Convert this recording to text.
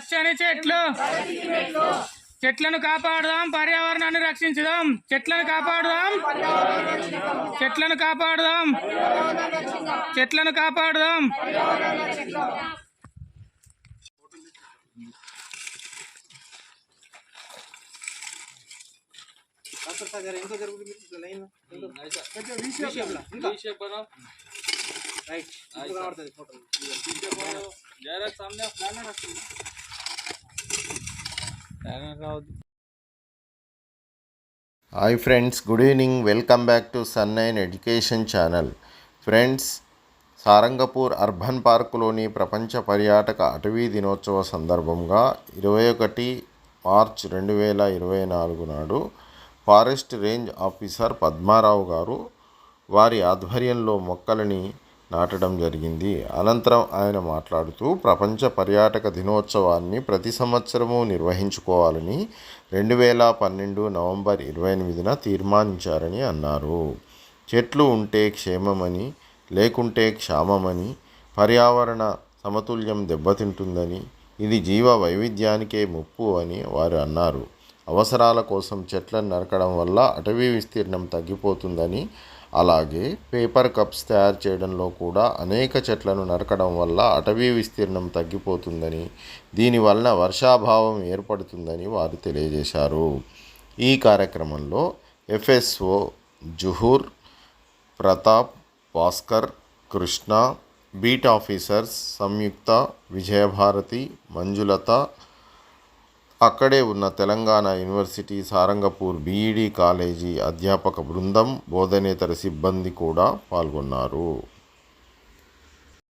మెట్లని చెట్లు. చెట్లను కాపాడుదాం పర్యావరణాన్ని రక్షించుదాం. చెట్లను కాపాడుదాం. చెట్లను కాపాడుదాం. చెట్లను కాపాడుదాం. Hi friends good evening. Welcome back to sun nine education channel. Friends Sarangapur urban పార్కులోని ప్రపంచ పర్యాటక అటవీ దినోత్సవ సందర్భంగా ఇరవై ఒకటి మార్చ్ రెండు వేల ఇరవై నాలుగు నాడు ఫారెస్ట్ రేంజ్ ఆఫీసర్ పద్మారావు గారు వారి ఆధ్వర్యంలో మొక్కలని నాటడం జరిగింది. అనంతరం ఆయన మాట్లాడుతూ ప్రపంచ పర్యాటక దినోత్సవాన్ని ప్రతి సంవత్సరము నిర్వహించుకోవాలని రెండు వేల పన్నెండు నవంబర్ ఇరవై ఎనిమిదిన తీర్మానించారని అన్నారు. చెట్లు ఉంటే క్షేమమని లేకుంటే క్షామమని పర్యావరణ సమతుల్యం దెబ్బతింటుందని ఇది జీవ వైవిధ్యానికే ముప్పు అని వారు అన్నారు. అవసరాల కోసం చెట్లను నరకడం వల్ల అటవీ విస్తీర్ణం తగ్గిపోతుందని అలాగే పేపర్ కప్స్ తయారు చేయడంలో కూడా అనేక చెట్లను నరకడం వల్ల అటవీ విస్తీర్ణం తగ్గిపోతుందని దీనివలన వర్షాభావం ఏర్పడుతుందని వారు తెలియజేశారు. ఈ కార్యక్రమంలో FSO Juhoor Pratap Bhaskar Krishna beat officers Samyukta Vijayabharati Manjulata అక్కడే ఉన్న Telangana university Sarangapur B Ed college అధ్యాపక బృందం బోధనేతర సిబ్బంది కూడా పాల్గొన్నారు.